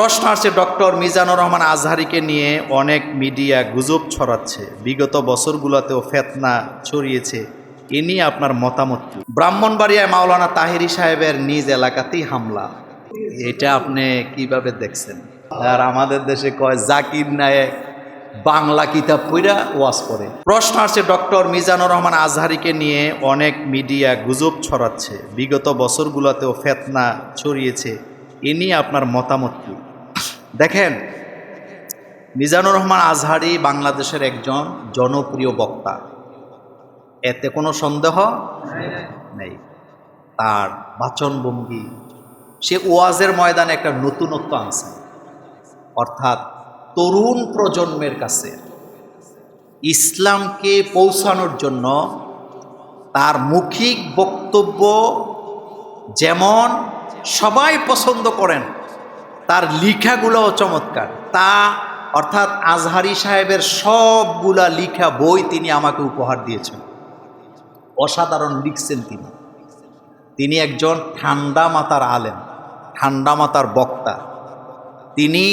প্রশ্ন আসছে, ডক্টর মিজানুর রহমান আজহারিকে নিয়ে অনেক মিডিয়া গুজব ছড়াচ্ছে। বিগত বছরগুলোতেও ফেতনা ছড়িয়েছে। এ নিয়ে আপনার মতামত কি? ব্রাহ্মণবাড়িয়ায় মাওলানা তাহিরি সাহেবের নিজ এলাকাতেই হামলা। এটা আপনি কীভাবে দেখছেন? আর আমাদের দেশে কয়, জাকির নায়েক বাংলা কিতাব পইরা ওয়াজ করে। প্রশ্ন আসছে, ডক্টর মিজানুর রহমান আজহারিকে নিয়ে অনেক মিডিয়া গুজব ছড়াচ্ছে। বিগত বছরগুলোতেও ফেতনা ছড়িয়েছে। এ নিয়ে আপনার মতামত কি? দেখেন, মিজানুর রহমান আজহারি বাংলাদেশের একজন জনপ্রিয় বক্তা। এতে কোনো সন্দেহ নেই। তার বাচনভঙ্গি, সে ওয়াজের ময়দানে একটা নতুনত্ব আনছে। অর্থাৎ তরুণ প্রজন্মের কাছে ইসলামকে পৌঁছানোর জন্য তার মৌখিক বক্তব্য যেমন সবাই পছন্দ করেন তার লিখাগুলোও চমৎকার। তা অর্থাৎ আজহারি সাহেবের সবগুলা লিখা বই তিনি আমাকে উপহার দিয়েছেন। অসাধারণ লিখছেন তিনি। তিনি একজন ঠান্ডা মাতার আলেন ঠান্ডা মাতার বক্তা। তিনি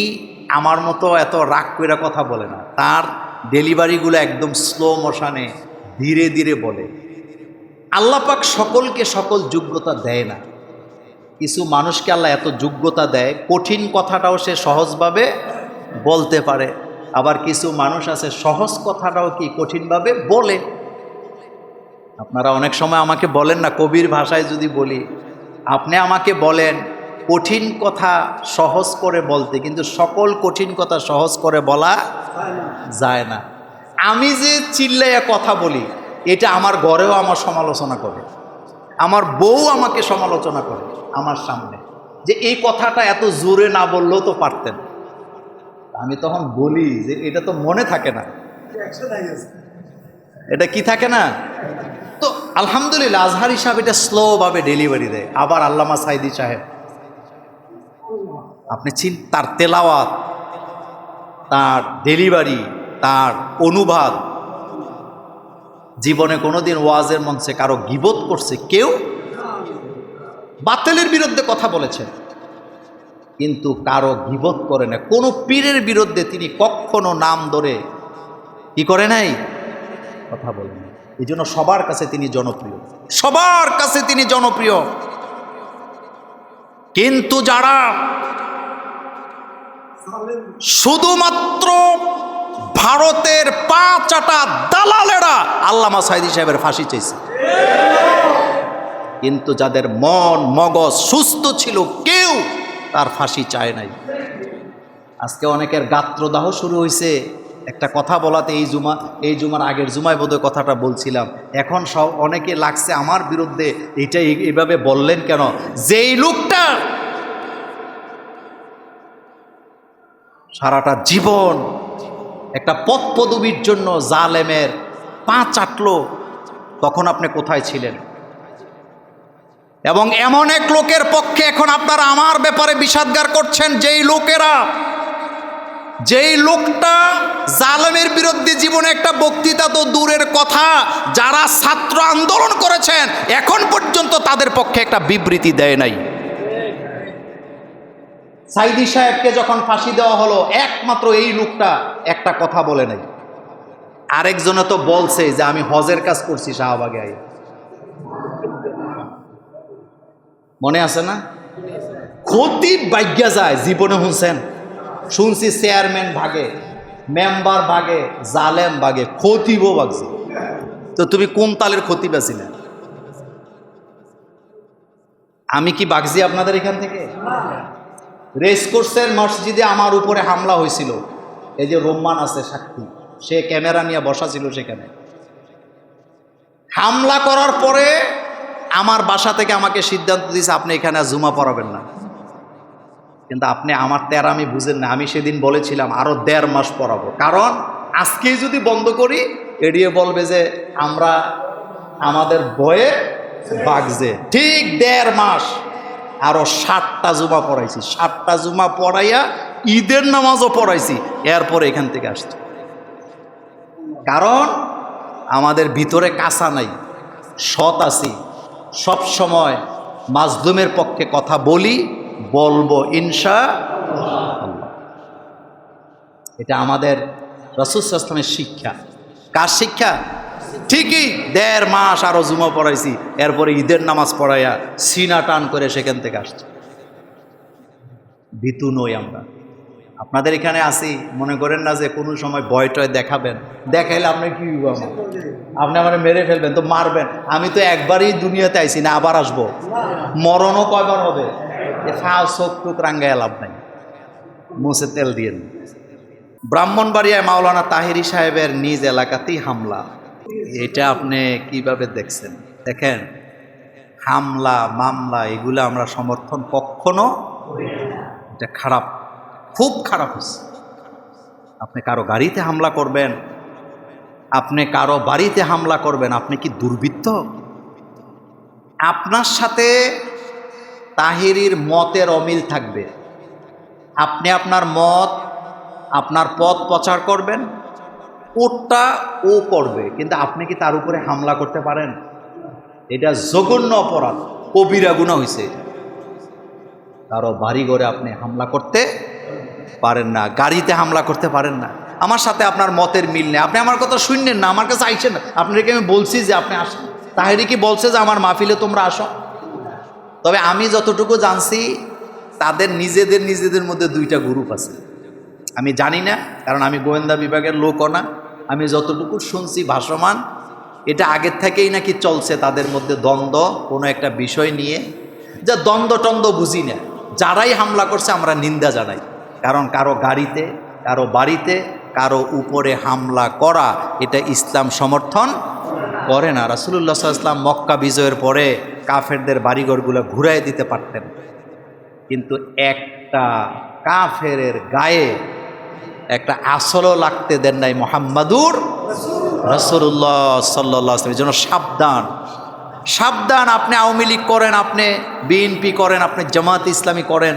আমার মতো এত রাগ করে কথা বলে না। তার ডেলিভারিগুলো একদম স্লো মোশানে ধীরে ধীরে বলে। আল্লাপাক সকলকে সকল যোগ্যতা দেয় না। কিছু মানুষকে আল্লাহ এত যোগ্যতা দেয়, কঠিন কথাটাও সে সহজভাবে বলতে পারে। আবার কিছু মানুষ আছে, সহজ কথাটাও কি কঠিনভাবে বলে? আপনারা অনেক সময় আমাকে বলেন না, কবির ভাষায় যদি বলি, আপনি আমাকে বলেন, কঠিন কথা সহজ করে বলতে, কিন্তু সকল কঠিন কথা সহজ করে বলা যায় না। আমি যে চিল্লাইয়া কথা বলি, এটা আমার ঘরেও আমার সমালোচনা করে। আমার বউ আমাকে সমালোচনা করে আমার সামনে, যে এই কথাটা এত জোরে না বললেও তো পারতেন। আমি তখন বলি যে এটা তো মনে থাকে না। এটা কি থাকে না? তো আলহামদুলিল্লাহ আজহার হিসাব এটা স্লোভাবে ডেলিভারি দেয়। আবার আল্লামা সাইদি সাহেব, আপনি চিন, তার তেলাওয়াত, তার ডেলিভারি, তার অনুবাদ জীবনে কোনোদিন ওয়াজের মঞ্চে কারও গিবোধ করছে কেউ বাতিলের বিরুদ্ধে কথা বলেছেন কিন্তু কারও গিবোধ করে না। কোনো পীরের বিরুদ্ধে তিনি কখনো নাম ধরে কি করে নাই? কথা বলেন এই জন্য সবার কাছে তিনি জনপ্রিয়। সবার কাছে তিনি জনপ্রিয়। কিন্তু যারা শুধুমাত্র ভারতের পা চাটা দালালেরা আল্লামা সাইদি সাহেবের ফাঁসি চেয়েছে কিন্তু যাদের মন, মগজ সুস্থ ছিল, কেউ তার ফাঁসি চায় নাই। আজকে অনেকের গাত্রদাহ শুরু হয়েছে একটা কথা বলাতে এই জুমা, এই জুমার আগের জুমায় বোধহয় কথাটা বলছিলাম। এখন সব অনেকে লাগছে আমার বিরুদ্ধে। এটা এই- এইভাবে বললেন কেন? যেই লোকটা সারাটা জীবন একটা পথ পদবীর জন্য জালেমের পা চাটলো তখন আপনি কোথায় ছিলেন? এবং এমন এক লোকের পক্ষে এখন আপনারা আমার ব্যাপারে বিষাদগার করছেন, যেই লোকেরা, যেই লোকটা জালেমের বিরুদ্ধে জীবনে একটা বক্তৃতা তো দূরের কথা, যারা ছাত্র আন্দোলন করেছেন, এখন পর্যন্ত তাদের পক্ষে একটা বিবৃতি দেয় নাই। সাইদি সাহেবকে যখন ফাঁসি দেওয়া হলো, একমাত্র এই লোকটা একটা কথা বলে নাই। আরেকজনে তো বলছে যে, আমি হজের কাজ করছি, শাহবাগে আই। মনে আছে না? ক্ষতি বাইজ্ঞা যায়, জীবনে শুনছেন? শুনছি চেয়ারম্যান ভাগে, মেম্বার ভাগে, জালেম ভাগে খতিবও ভাগছে। তো তুমি কোন তালের ক্ষতি বেছিলে আমি কি বাগজি আপনাদের এখান থেকে? রেসকোর্সের মসজিদে আমার উপরে হামলা হয়েছিল। এই যে রোম্মান আছে সাক্ষী, সে ক্যামেরা নিয়ে বসা ছিল সেখানে। হামলা করার পরে আমার বাসা থেকে আমাকে সিদ্ধান্ত দিয়েছে, আপনি এখানে জুমা পড়াবেন না। কিন্তু আপনি আমার তেরামি বুঝেন না, আমি সেদিন বলেছিলাম আরও দেড় মাস পড়াবো। কারণ আজকেই যদি বন্ধ করি এড়িয়ে বলবে যে আমরা আমাদের বয়ে বাগজে। ঠিক দেড় মাস। আরও সাতটা জুমা পড়াইছি। সাতটা জুমা পড়াইয়া ঈদের নামাজও পড়াইছি। এরপরে এখান থেকে আসছি। কারণ আমাদের ভিতরে কাঁচা নাই, সৎ আছি। সব সময় পক্ষে কথা বলি, বলব ইনশা এটা আমাদের রসুলামের শিক্ষা। কার শিক্ষা? ঠিকই, দেড় মাস আরও জুমা পড়াইছি, এরপরে ঈদের নামাজ পড়াইয়া সিনা টান করে সেখান থেকে আসছে। ভীতু নই আমরা। আপনাদের এখানে আসি মনে করেন না যে কোনো সময় ভয় টয় দেখাবেন। দেখাইলে আপনি কি আমার? আপনি আমার মেরে ফেলবেন, তো মারবেন। আমি তো একবারই দুনিয়াতে আইছি, না আবার আসব। মরণও কয়বার হবে? টুক রাঙ্গায় লাভ নাই। মুছে তেল দিয়ে। ব্রাহ্মণবাড়িয়ায় মাওলানা তাহিরি সাহেবের নিজ এলাকাতেই হামলা। এটা আপনি কীভাবে দেখছেন? দেখেন, হামলা, মামলা, এগুলো আমরা সমর্থন কখনো এটা খারাপ, খুব খারাপ হচ্ছে আপনি কারও গাড়িতে হামলা করবেন, আপনি কারও বাড়িতে হামলা করবেন, আপনি কি দুর্বৃত্ত? আপনার সাথে তাহিরির মতের অমিল থাকবে। আপনি আপনার মত, আপনার পথ প্রচার করবেন ওটা ও করবে, কিন্তু আপনি কি তার উপরে হামলা করতে পারেন? এটা জঘন্য অপরাধ, কবিরা গুণা হয়েছে কারও বাড়ি ঘরে আপনি হামলা করতে পারেন না, গাড়িতে হামলা করতে পারেন না। আমার সাথে আপনার মতের মিল নেই, আপনি আমার কথা শুনলেন না, আমার কাছে আইছেন না। আপনাকে আমি বলছি যে আপনি আসেন? তাহেরি কি বলছে যে আমার মাহফিলে তোমরা আসো? তবে আমি যতটুকু জানছি, তাদের নিজেদের নিজেদের মধ্যে দুইটা গ্রুপ আছে। আমি জানি না, কারণ আমি গোয়েন্দা বিভাগের লোকও না। আমি যতটুকু শুনছি ভাসমান, এটা আগের থেকেই নাকি চলছে তাদের মধ্যে দ্বন্দ্ব, কোনো একটা বিষয় নিয়ে। যা দ্বন্দ্ব টন্দ্ব বুঝি না। যারাই হামলা করছে, আমরা নিন্দা জানাই। কারণ কারও গাড়িতে, কারও বাড়িতে, কারও উপরে হামলা করা, এটা ইসলাম সমর্থন করে না। রাসুলুল্লাহ ইসলাম মক্কা বিজয়ের পরে কাফেরদের বাড়িঘরগুলো ঘুরাই দিতে পারতেন। কিন্তু একটা কাফেরের গায়ে একটা আসলও লাগতে দেন নাই মোহাম্মদুর রসুল্লাহ সাল্লাহ এই জন্য সাবধান। সাবধান আপনি আওয়ামী লীগ করেন, আপনি বিএনপি করেন, আপনি জামাত ইসলামী করেন,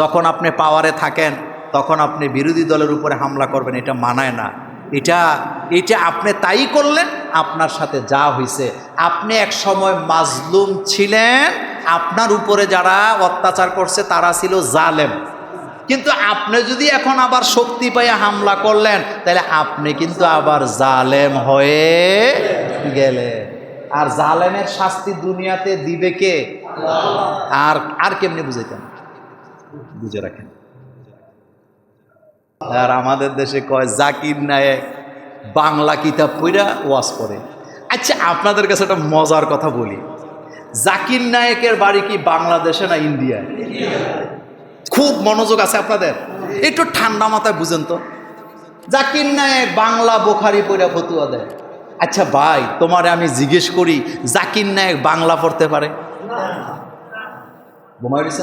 যখন আপনি পাওয়ারে থাকেন, তখন আপনি বিরোধী দলের উপরে হামলা করবেন, এটা মানায় না। এটা এটা আপনি তাই করলেন, আপনার সাথে যা হয়েছে আপনি এক সময় মাজলুম ছিলেন, আপনার উপরে যারা অত্যাচার করছে, তারা ছিল জালেম। কিন্তু আপনি যদি এখন আবার শক্তি পাইয়া হামলা করলেন, তাহলে আপনি কিন্তু আবার জালেম হয়ে গেলে আর জালেমের শাস্তি দুনিয়াতে দিবে কে? আর আর কেমনি বুঝাইতেন বুঝে রাখেন। আর আমাদের দেশে কয়, জাকির নায়ক বাংলা কিতাব পইরা ওয়াজ করে। আচ্ছা আপনাদের কাছে একটা মজার কথা বলি। জাকির নায়কের বাড়ি কি বাংলাদেশে না ইন্ডিয়ায়? খুব মনোযোগ আছে আপনাদের? একটু ঠান্ডা মাথায় বুঝেন তো। জাকির নায়ক বাংলা বোখারি পড়া ফতুয়া দেয়। আচ্ছা ভাই, তোমারে আমি জিজ্ঞেস করি, জাকির নায়ক বাংলা পড়তে পারে?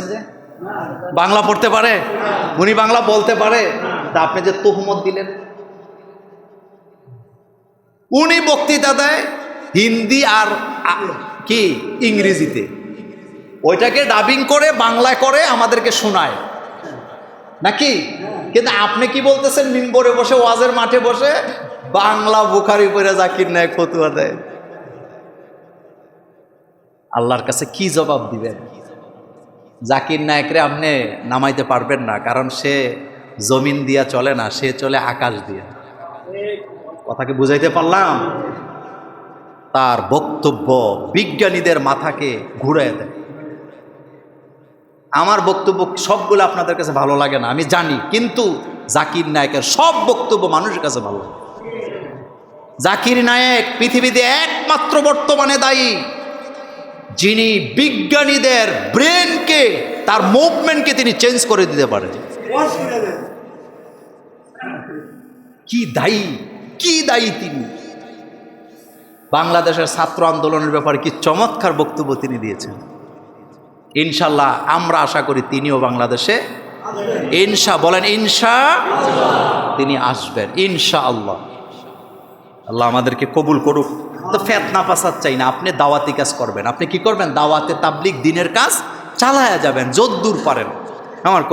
যে? বাংলা পড়তে পারে? উনি বাংলা বলতে পারে? তা আপনি যে তহমত দিলেন। উনি বক্তৃতা দেয় হিন্দি আর কি? ইংরেজিতে। ওইটাকে ডাবিং করে, বাংলায় করে, আমাদেরকে শোনায়। নাকি? কিন্তু আপনি কি বলতেছেন, মিম্বরে বসে, ওয়াজের মাঠে বসে? বাংলা বুখারি পরে জাকির নায়ক ফতুয়া দেয়। আল্লাহর কাছে কি জবাব দিবেন? জাকির নায়করে আপনি নামাইতে পারবেন না, কারণ সে জমিন দিয়া চলে না, সে চলে আকাশ দিয়ে। কথাকে বুঝাইতে পারলাম? তার বক্তব্য বিজ্ঞানীদের মাথাকে ঘুরায় দেয়। আমার বক্তব্য সবগুলো আপনাদের কাছে ভালো লাগে না, আমি জানি, কিন্তু জাকির নায়কের সব বক্তব্য মানুষের কাছে ভালো লাগে। জাকির নায়েক পৃথিবীতে একমাত্র বর্তমানে দায়ী, যিনি বিজ্ঞানীদের ব্রেনকে, তার মুভমেন্টকে তিনি চেঞ্জ করে দিতে পারেন কি দায়ী কি দায়ী তিনি? বাংলাদেশের ছাত্র আন্দোলনের ব্যাপারে কি চমৎকার বক্তব্য তিনি দিয়েছেন। ইনশাল্লাহ আমরা আশা করি তিনিও বাংলাদেশে। ইনশা, বলেন ইনশা। তিনি আসবেন ইনশা আল্লাহ আল্লাহ আমাদেরকে কবুল করুক। তো ফেতনা পাসাদ চাই না, আপনি দাওয়াতি কাজ করবেন। আপনি কি করবেন? দাওয়াতে তাবলিক দিনের কাজ চালায়া যাবেন, যদ্দূর পারেন। আমার